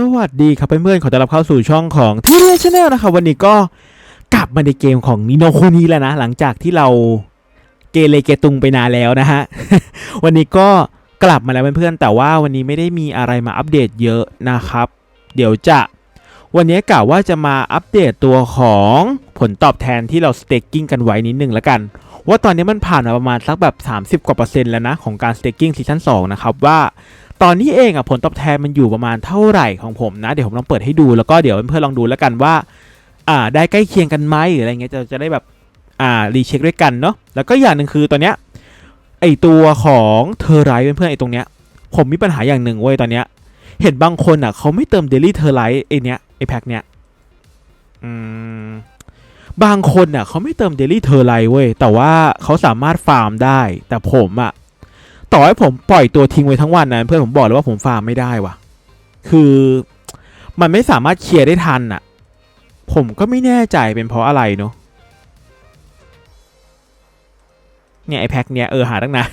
สวัสดีครับเพื่อนๆ ขอต้อนรับเข้าสู่ช่องของทีเรียชแนลนะครับวันนี้ก็กลับมาในเกมของนิโนโคนีแล้วนะ หลังจากที่เราเกเรเกตุงไปนานแล้วนะฮะ วันนี้ก็กลับมาแล้วเพื่อนๆ แต่ว่าวันนี้ไม่ได้มีอะไรมาอัปเดตเยอะนะครับ เดี๋ยวจะ วันนี้กะว่าจะมาอัปเดตตัวของผลตอบแทนที่เราสเต็กกิ้งกันไว้นิดนึงแล้วกัน ว่าตอนนี้มันผ่านมาประมาณสักแบบ 30 กว่าเปอร์เซ็นต์แล้วนะของการสเต็กกิ้งซีซั่น2นะครับว่า ตอนนี้เองอะผลตอบแทนมันอยู่ประมาณเท่าไหร่ของผมนะ เดี๋ยวผมลองเปิดให้ดูแล้วก็เดี๋ยวเพื่อนๆลองดูแล้วกันว่า อ่า ได้ใกล้เคียงกันไหมหรืออะไรเงี้ยจะจะได้แบบอ่ารีเช็คด้วยกันเนาะแล้วก็อย่างหนึ่งคือตอนเนี้ยไอตัวของเทอร์ไรเพื่อนๆไอตรงเนี้ย ผมมีปัญหาอย่างหนึ่งเว้ยตอนเนี้ย เห็นบางคนอะเขาไม่เติมเดลี่เทอร์ไรไอเนี้ยไอแพ็คเนี้ยอืมบางคนอะเขาไม่เติมเดลี่เทอร์ไรเว้ยแต่ว่าเขาสามารถฟาร์มได้ แต่ผมอะ ต่อให้ผมปล่อยตัวทิ้งไว้ทั้งวันนะเพื่อนผมบอกเลยว่าผมฟาร์มไม่ได้ว่ะ คือมันไม่สามารถเคลียร์ได้ทันอะ ผมก็ไม่แน่ใจเป็นเพราะอะไรเนาะเนี่ยไอแพ็คเนี้ยเออหาตั้งนาน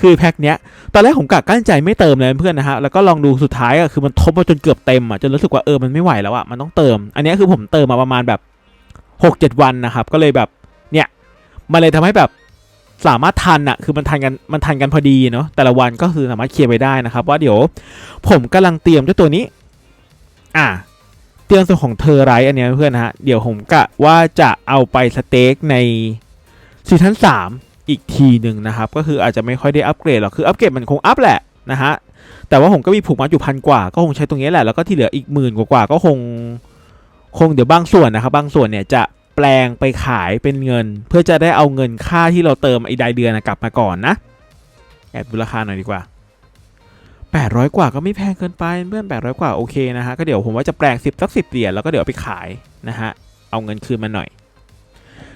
คือแพ็คเนี้ยตอนแรกผมกะกั้นใจไม่เติมเลยเพื่อนนะฮะแล้วก็ลองดูสุดท้ายอะคือมันทบมาจนเกือบเต็มอะจนรู้สึกว่าเออมันไม่ไหวแล้วอะมันต้องเติม อันนี้คือผมเติมมาประมาณแบบหกเจ็ดวันนะครับ ก็เลยแบบเนี่ยมันเลยทำให้แบบ สามารถทันอะคือมันทันกันมันทันกันพอดีเนาะแต่ละวันก็คือสามารถเคลียร์ไปได้นะครับ ว่าเดี๋ยวผมกำลังเตรียมเจ้าตัวนี้ อะเตรียมส่วนของเทอร์ไรอันนี้เพื่อนนะฮะเดี๋ยวผมกะว่าจะเอาไปสเต็กในซีซั่นสามอีกทีหนึ่งนะครับ ก็คืออาจจะไม่ค่อยได้อัปเกรดหรอกคืออัปเกรดมันคงอัพแหละนะฮะแต่ว่าผมก็มีผูกมัดอยู่พันกว่า ก็คงใช้ตรงนี้แหละแล้วก็ที่เหลืออีกหมื่นกว่าก็คงคงเดี๋ยวบางส่วนนะครับ บางส่วนเนี่ยจะ แปลงไปขายเป็นเงิน เพื่อจะได้เอาเงินค่าที่เราเติมไอ้รายเดือนกลับมาก่อนนะแอบดูราคาหน่อยดีกว่า 800 กว่าก็ไม่แพงเกินไปเพื่อน800 กว่าโอเคนะฮะก็เดี๋ยวผมว่าจะแปลง10สัก10เหรียญแล้วก็เดี๋ยวไปขายนะฮะเอาเงินคืนมาหน่อย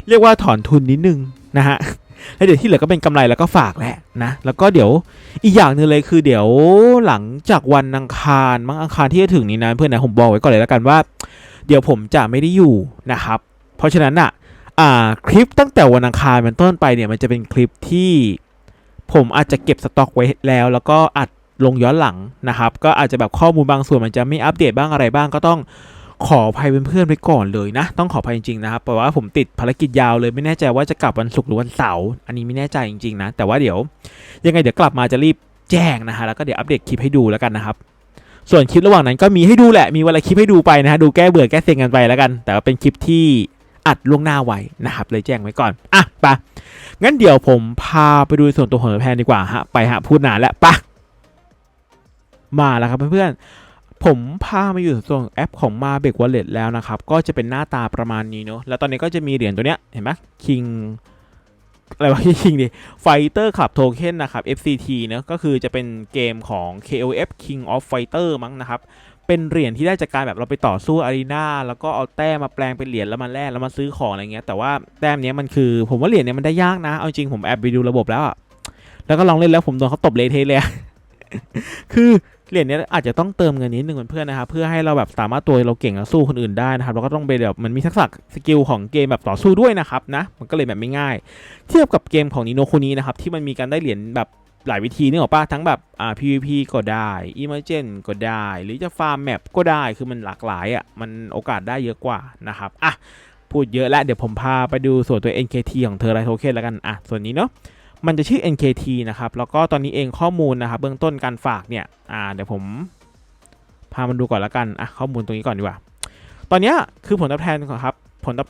เรียกว่าถอนทุนนิดนึงนะฮะแล้วเดี๋ยวที่เหลือก็เป็นกำไรแล้วก็ฝากแหละนะ แล้วก็เดี๋ยวอีกอย่างหนึ่งเลยคือเดี๋ยวหลังจากวันอังคารมั้งอังคารที่จะถึงนี้นะเพื่อนนะผมบอกไว้ก่อนเลยแล้วกันว่า เดี๋ยวผมจะไม่ได้อยู่นะครับ เพราะฉะนั้นอะอ่าคลิปตั้งแต่วันอังคารเป็นต้นไปเนี่ยมันจะเป็นคลิปที่ผมอาจจะเก็บสต็อกไว้แล้ว แล้วก็อัดลงย้อนหลังนะครับ ก็อาจจะแบบข้อมูลบางส่วนมันจะไม่อัปเดตบ้างอะไรบ้างก็ต้องขออภัยเพื่อนๆไปก่อนเลยนะ ต้องขออภัยจริงๆนะครับเพราะว่าผมติดภารกิจยาวเลยไม่แน่ใจว่าจะกลับวันศุกร์หรือวันเสาร์อันนี้ไม่แน่ใจจริงๆนะ แต่ว่าเดี๋ยวยังไงเดี๋ยวกลับมาจะรีบแจ้งนะฮะแล้วก็เดี๋ยวอัปเดตคลิปให้ดูแล้วกันนะครับส่วนคลิประหว่างนั้นก็มีให้ดูแหละมีเวลาคลิปให้ดูไปนะฮะดูแก้เบื่อแก้เซ็งกันไปแล้วกัน แต่ว่าเป็นคลิปที่ อัดล่วงหน้าไว้นะครับเลยแจ้งไว้ก่อนอะไปะงั้นเดี๋ยวผมพาไปดูส่วนตัวของแพนดีกว่าฮะไปฮะพูดนานแล้วปะมาแล้วครับเพื่อนๆผมพามาอยู่ส่วนแอปของมาเบกวอลเล็ตแล้วนะครับก็จะเป็นหน้าตาประมาณนี้เนาะแล้วตอนนี้ก็จะมีเหรียญตัวเนี้ยเห็นไหมคิงอะไรวะคิงดิไฟเตอร์ขับโทเค็นนะครับ FCT เนะก็คือจะเป็นเกมของ KOF King of Fighter มั้งนะครับ เป็นเหรียญที่ได้จากการแบบเราไปต่อสู้อารีนาแล้วก็เอาแต้มมาแปลงเป็นเหรียญแล้วมาแลกแล้วมาซื้อของอะไรเงี้ยแต่ว่าแต้มเนี้ยมันคือผมว่าเหรียญเนี้ยมันได้ยากนะเอาจริงผมแอบไปดูระบบแล้วอะแล้วก็ลองเล่นแล้วผมโดนเขาตบเละเทะเลยคือเหรียญเนี้ยอาจจะต้องเติมเงินนิดนึงเพื่อนนะครับเพื่อให้เราแบบสามารถตัวเราเก่งแล้วสู้คนอื่นได้นะครับเราก็ต้องไปแบบมันมีทักษะสกิลของเกมแบบต่อสู้ด้วยนะครับนะมันก็เลยแบบไม่ง่าย เทียบกับเกมของนิโนคุนี้นะครับที่มันมีการได้เหรียญแบบ หลายวิธีนึกออกปะทั้งแบบอ่า PVP ก็ได้ Emergent ก็ได้ หรือจะฟาร์มแมปก็ได้คือมันหลากหลายอะมันโอกาสได้เยอะกว่านะครับอะพูดเยอะแล้วเดี๋ยวผมพาไปดูส่วนตัว NKT ของเธอไรโทเค็นแล้วกันอะส่วนนี้เนาะมันจะชื่อ NKT นะครับ แล้วก็ตอนนี้เองข้อมูลนะครับ เบื้องต้นการฝากเนี่ยอ่าเดี๋ยวผมพามันดูก่อนแล้วกันอะข้อมูลตรงนี้ก่อนดีกว่า ตอนนี้คือผลตอบแทนของครับผลตอบ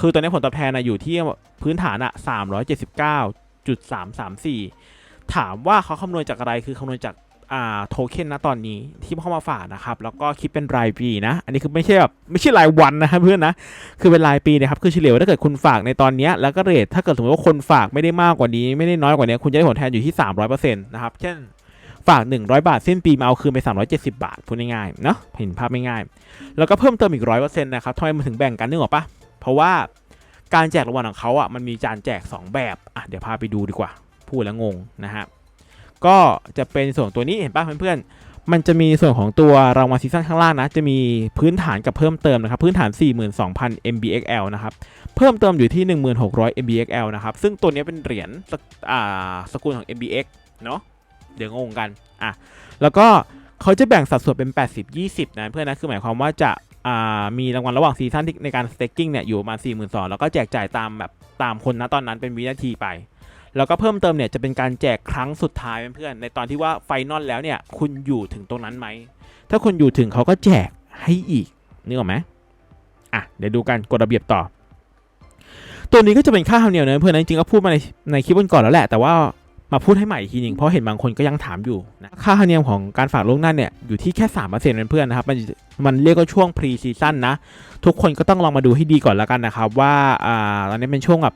คือตอนนี้ผลตอบแทนนะอยู่ที่พื้นฐานอะ379.334 ถามว่าเขาคำนวณจากอะไรคือคำนวณจากอ่าโทเค็นนะตอนนี้ที่เข้ามาฝากนะครับแล้วก็คิดเป็นรายปีนะ อันนี้คือไม่ใช่แบบไม่ใช่รายวันนะครับเพื่อนนะคือเป็นรายปีนะครับคือเฉลี่ยว่าถ้าเกิดคุณฝากในตอนนี้แล้วก็เรทถ้าเกิดสมมติว่าคนฝากไม่ได้มากกว่านี้ไม่ได้น้อยกว่านี้คุณจะได้ผลแทนอยู่ที่ 300%นะครับเช่นฝาก 100 บาท สิ้นปีมาเอาคืนไป 370 บาทพูดง่ายๆเนาะเห็นภาพไม่ง่าย แล้วก็เพิ่มเติมอีก 100%นะครับทำไมมันถึงแบ่งกันนึกออกปะเพราะว่าการแจกรางวัลของเขาอะมันมีจานแจก 2 แบบอะเดี๋ยวพาไปดูดีกว่า พูดแล้วงงนะฮะก็จะเป็นส่วนตัวนี้เห็นป่ะเพื่อนๆ มันจะมีส่วนของตัวรางวัลซีซั่นข้างล่างนะ จะมีพื้นฐานกับเพิ่มเติมนะครับ พื้นฐาน 42,000 MBXL นะครับ เพิ่มเติมอยู่ที่ 1,600 MBXL นะครับ ซึ่งตัวนี้เป็นเหรียญสสกุลของ MBX เนาะเดี๋ยวงงกันอะแล้วก็เขาจะแบ่งสัดส่วนเป็น 80 20 นะเพื่อนนะ คือหมายความว่าจะามีรางวัลระหว่างซีซั่นในการ staking เนี่ยอยู่ประมาณ42,000แล้วก็แจกจ่ายตามแบบตามคนนะตอนนั้นเป็นวินาทีไป แล้วก็เพิ่มเติมเนี่ยจะเป็นการแจกครั้งสุดท้ายเพื่อนๆในตอนที่ว่าไฟนอลแล้วเนี่ยคุณอยู่ถึงตรงนั้นไหม ถ้าคุณอยู่ถึงเขาก็แจกให้อีกนึกออกไหมอะเดี๋ยวดูกันกฎระเบียบต่อ ตัวนี้ก็จะเป็นค่าธรรมเนียมนะเพื่อนนะจริงๆก็พูดมาในในคลิปก่อนแล้วแหละแต่ว่ามาพูดให้ใหม่อีกทีหนึงเพราะเห็นบางคนก็ยังถามอยู่นะค่าธรรมเนียมของการฝากล่วงหน้าเนี่ยอยู่ที่แค่3%เพื่อนๆนะครับมันมันเรียกว่าช่วงพรีซีซั่นนะ ทุกคนก็ต้องลองมาดูให้ดีก่อนแล้วกันนะครับว่าอ่าตอนนี้เป็นช่วงแบบ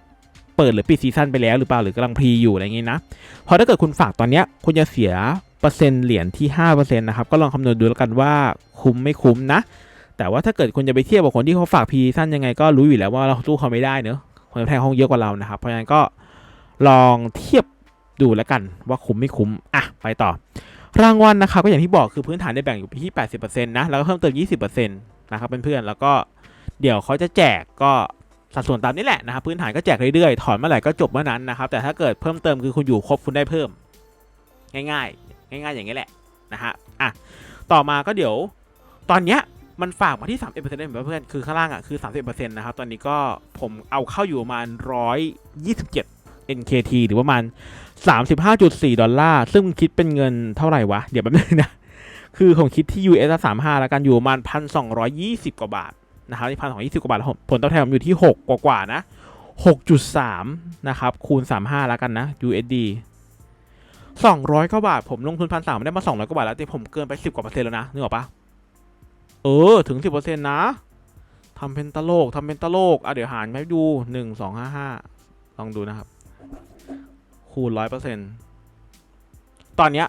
เปิดหรือปิดซีซั่นไปแล้วหรือเปล่าหรือกำลังพรีอยู่อะไรอย่างงี้นะพราะถ้าเกิดคุณฝากตอนเนี้ยคุณจะเสียเปอร์เซ็นต์เหรียญที่5%นะครับก็ลองคำนวณดูแล้วกันว่าคุ้มไม่คุ้มนะ แต่ว่าถ้าเกิดคุณจะไปเทียบกับคนที่เขาฝากพรีซั่นยังไงก็รู้อยู่แล้วว่าเราสู้เขาไม่ได้เนอะคนแทงห้องเยอะกว่าเรานะครับเพราะฉะนั้นก็ลองเทียบดูแล้วกันว่าคุ้มไม่คุ้มอะไปต่อ รางวัลนะครับก็อย่างที่บอกคือพื้นฐานได้แบ่งอยู่ที่ 80%นะแล้วก็เพิ่มเติม 20%นะครับเพื่อนๆแล้วก็เดี๋ยวเขาจะแจกก็ สัดส่วนตามนี้แหละนะครับพื้นฐานก็แจกเรื่อยๆ ถอนเมื่อไหร่ก็จบเมื่อนั้นนะครับ แต่ถ้าเกิดเพิ่มเติมคือคุณอยู่ครบคุณได้เพิ่ม ง่ายๆ ง่าย ๆ อย่างนี้แหละนะฮะอะต่อมาก็เดี๋ยวตอนเนี้ยมันฝากมาที่ 31%ได้เหมือนเพื่อนคือข้างล่างอะคือ 30%นะครับ ตอนนี้ก็ผมเอาเข้าอยู่ประมาณ 127 NKT หรือประมาณ 35.4 ดอลลาร์ ซึ่งคิดเป็นเงินเท่าไหร่วะ เดี๋ยวแป๊บนึงนะ คือผมคิดที่ US 35แล้วกันอยู่ประมาณ 1,220 กว่าบาท นะครับที่1,220กว่าบาทผมผลตอบแทนผมอยู่ที่ 6 กว่าๆนะ6.3 นะครับ คูณ 35 แล้วกันนะ USD 200 กว่าบาท ผมลงทุน1,300ไม่ได้มา 200 กว่าบาทแล้วแต่ผมเกินไป 10 กว่าเปอร์เซ็นต์แล้วนะนึกออกปะเออ ถึง 10%นต์นะทำเป็นตลกทำเป็นตลกอะเดี๋ยวหารให้ดู 1 2 5 5 ลองดูนะครับ คูณร้อยเปอร์เซ็นต์ตอนเนี้ย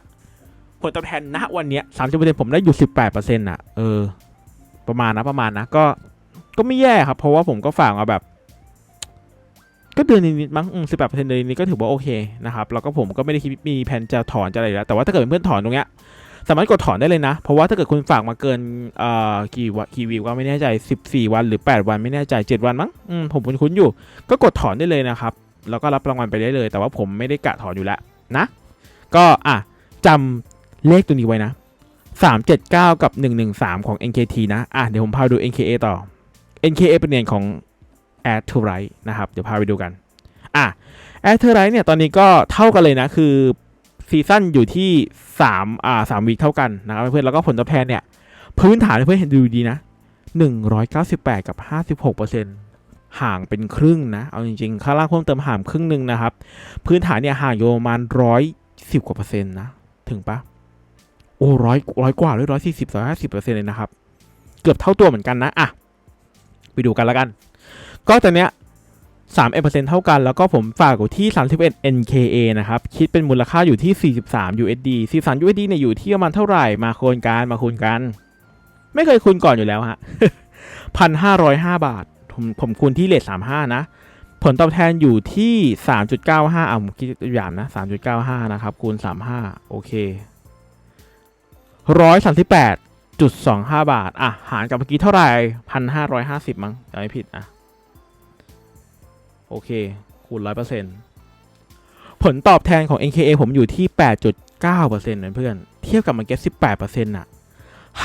ผลตอบแทนณวันเนี้ยสามสิบเปอร์เซ็นต์ผมได้อยู่สิบแปดเปอร์เซ็นต์อะ เออ ประมาณนะประมาณนะ ก็ ก็ไม่แย่ครับ เพราะว่าผมก็ฝากมาแบบ ก็เดือนนิดๆมั้งสิบแปดเปอร์เซ็นต์เดือนนี้ก็ถือว่าโอเคนะครับ แล้วก็ผมก็ไม่ได้คิดมีแผนจะถอนจะอะไรแล้ว แต่ว่าถ้าเกิดเพื่อนถอนตรงเนี้ย สามารถกดถอนได้เลยนะ เพราะว่าถ้าเกิดคุณฝากมาเกินเอ่อกี่วันกี่วิวก็ไม่แน่ใจสิบสี่วันหรือแปดวันไม่แน่ใจเจ็ดวันมั้งอืมผมคุ้นๆอยู่ ก็กดถอนได้เลยนะครับ แล้วก็รับรางวัลไปได้เลย แต่ว่าผมไม่ได้กะถอนอยู่แล้วนะ ก็อะจำเลขตัวนี้ไว้นะ379 กับ 113 ของ NKT นะ อะ เดี๋ยวผมพาดู NKA ต่อ NKA เป็นเหรียญของ a d t o r i t นะครับ เดี๋ยวพาไปดูกันอะ a d t o r i t เนี่ยตอนนี้ก็เท่ากันเลยนะ คือซีซั่นอยู่ที่3อ่า3วีคเท่ากันนะครับเพื่อนแล้วก็ผลตอบแทนเนี่ย พื้นฐานเพื่อนเห็นดูดีนะ 198 กับ 56%ห่างเป็นครึ่งนะ เอาจริงๆข้างล่างเพิ่มเติมห่างครึ่งหนึ่งนะครับ พื้นฐานเนี่ยห่างอยู่ประมาณร้อยสิบกว่าเปอร์เซ็นต์นะ ถึงปะโอ้ร้อยร้อยกว่าเลยร้อยสี่สิบร้อยห้าสิบเปอร์เซ็นต์เลยนะครับ เกือบเท่าตัวเหมือนกันนะอะ ไปดูกันล้วกัน ก็ตอนเนี้ยสามเปอร์เซ็นต์เท่ากัน แล้วก็ผมฝากอยู่ที่สามสิบเอ็ด NKA นะครับ คิดเป็นมูลค่าอยู่ที่สี่สิบสาม USD สี่สิบสาม USD เนี่ยอยู่ที่ประมาณเท่าไหร่ มาคูณกันมาคูณกัน ไม่เคยคูณก่อนอยู่แล้วฮะพันห้าร้อยห้าบาท ผมผมคูณที่เลทสามห้านะ ผลตอบแทนอยู่ที่3.95อะผมคิดตัวอย่างนะ3.95นะครับ คูณ35โอเค138.25บ จุดสองห้าบาท อะ หารกับเมื่อกี้เท่าไหร่1,550มั้งจำไม่ผิด อะ โอเค คูณ100%ผลตอบแทนของ NKA ผมอยู่ที่8.9%เก้าเปอร์เซ็นต์เพื่อน เทียบกับมันเก็ต18%น่ะ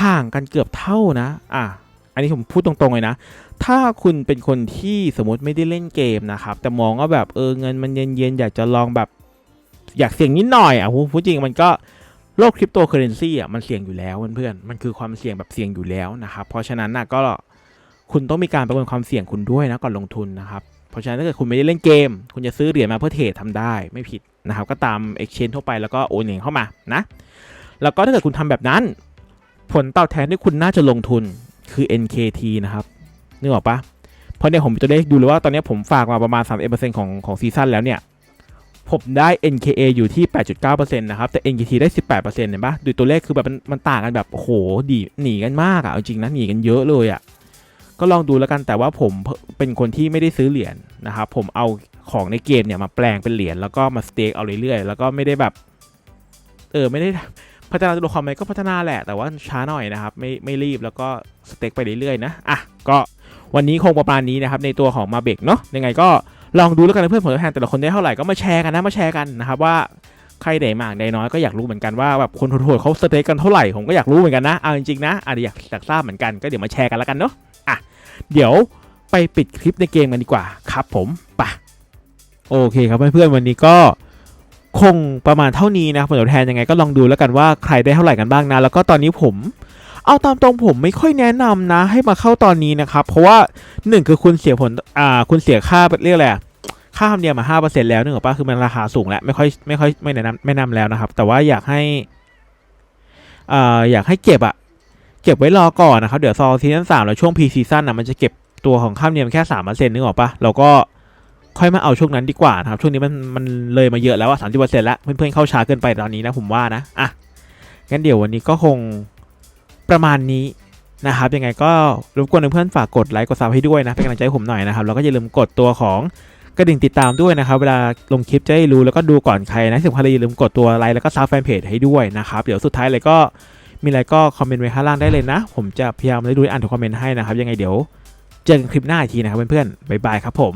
ห่างกันเกือบเท่านะ อะ อันนี้ผมพูดตรงๆเลยนะ ถ้าคุณเป็นคนที่สมมติไม่ได้เล่นเกมนะครับ แต่มองว่าแบบเออเงินมันเย็นๆ อยากจะลองแบบ อยากเสี่ยงนิดหน่อยอะพูดจริงมันก็ โลกคริปโตเคอเรนซีอะมันเสี่ยงอยู่แล้วเพื่อนๆมันคือความเสี่ยงแบบเสี่ยงอยู่แล้วนะครับ เพราะฉะนั้นนะก็คุณต้องมีการประเมินความเสี่ยงคุณด้วยนะก่อนลงทุนนะครับ เพราะฉะนั้นถ้าเกิดคุณไม่ได้เล่นเกม คุณจะซื้อเหรียญมาเพื่อเทรดทำได้ไม่ผิดนะครับ ก็ตาม Exchange ทั่วไปแล้วก็โอนเหรียญเข้ามานะ แล้วก็ถ้าเกิดคุณทำแบบนั้น ผลตอบแทนที่คุณน่าจะลงทุนคือ NKT นะครับนึกออกปะเพราะเนี่ยผมจะได้ดูเลยว่าตอนนี้ผมฝากมาประมาณ31%ของของซีซั่นแล้วเนี่ย ผมได้ NKA อยู่ที่ 8.9%นะครับ แต่ NKT ได้ 18%เห็นปะดูตัวเลขคือแบบมันมันต่างกันแบบโหดีหนีกันมากอะเอาจริงนะหนีกันเยอะเลยอะก็ลองดูแล้วกันแต่ว่าผมเป็นคนที่ไม่ได้ซื้อเหรียญนะครับผมเอาของในเกมเนี่ยมาแปลงเป็นเหรียญแล้วก็มาสเต็กเอาเรื่อยๆแล้วก็ไม่ได้แบบเออไม่ได้พัฒนาตัวละครไหมก็พัฒนาแหละ แต่ว่าช้าหน่อยนะครับ ไม่ไม่รีบแล้วก็สเต็กไปเรื่อยๆนะอะก็วันนี้คงประมาณนี้นะครับในตัวของมาเบกเนาะยังไงก็ ลองดูแล้วกันนะเพื่อนผลตอบแทนแต่ละคนได้เท่าไหร่ก็มาแชร์กันนะมาแชร์กันนะครับว่าใครได้มากได้น้อยก็อยากรู้เหมือนกันว่าแบบคนโหดๆเขาสเต็กกันเท่าไหร่ผมก็อยากรู้เหมือนกันนะเอาจริงๆนะอะเดี๋ยวอยากอยากทราบเหมือนกันก็เดี๋ยวมาแชร์กันแล้วกันเนาะอะเดี๋ยวไปปิดคลิปในเกมกันดีกว่าครับผมไปะโอเคครับเพื่อนๆวันนี้ก็คงประมาณเท่านี้นะผลตอบแทนยังไงก็ลองดูแล้วกันว่าใครได้เท่าไหร่กันบ้างนะแล้วก็ตอนนี้ผม เอาตามตรงผมไม่ค่อยแนะนำนะ ให้มาเข้าตอนนี้นะครับ เพราะว่าหนึ่งคือคุณเสียผลอ่าคุณเสียค่าเรียกอะไรอะค่าธรรมเนียมมาห้าเปอร์เซ็นต์แล้วนึกออกปะคือมันราคาสูงแล้วไม่ค่อยไม่ค่อยไม่แนะนำไม่แนะนำแล้วนะครับ แต่ว่าอยากให้อ่าอยากให้เก็บอะเก็บไว้รอก่อนนะครับ เดี๋ยวซอซีซั่นสามแล้วช่วงพีซีซั่นอะมันจะเก็บตัวของค่าธรรมเนียมแค่สามเปอร์เซ็นต์นึกออกปะเราก็ค่อยมาเอาช่วงนั้นดีกว่านะครับ ช่วงนี้มันมันเลยมาเยอะแล้วอะสามสิบเปอร์เซ็นต์แล้วเพื่อนๆเข้าช้าเกินไปตอนนี้นะผมว่านะอะงั้นเดี๋ยววันนี้ก็คง ประมาณนี้นะครับยังไงก็รบกวนเพื่อนๆฝากกดไลค์กดซับให้ด้วยนะเป็นกำลังใจให้ผมหน่อยนะครับแล้วก็อย่าลืมกดตัวของกระดิ่งติดตามด้วยนะครับ เวลาลงคลิปจะได้รู้แล้วก็ดูก่อนใครนะที่สำคัญเลยอย่าลืมกดตัวไลค์แล้วก็ซับแฟนเพจให้ด้วยนะครับ เดี๋ยวสุดท้ายเลยก็มีอะไรก็คอมเมนต์ไว้ข้างล่างได้เลยนะ ผมจะพยายามได้ดูอ่านทุกคอมเมนต์ให้นะครับ ยังไงเดี๋ยวเจอกันคลิปหน้าอีกทีนะครับเพื่อนๆบ๊ายบายครับผม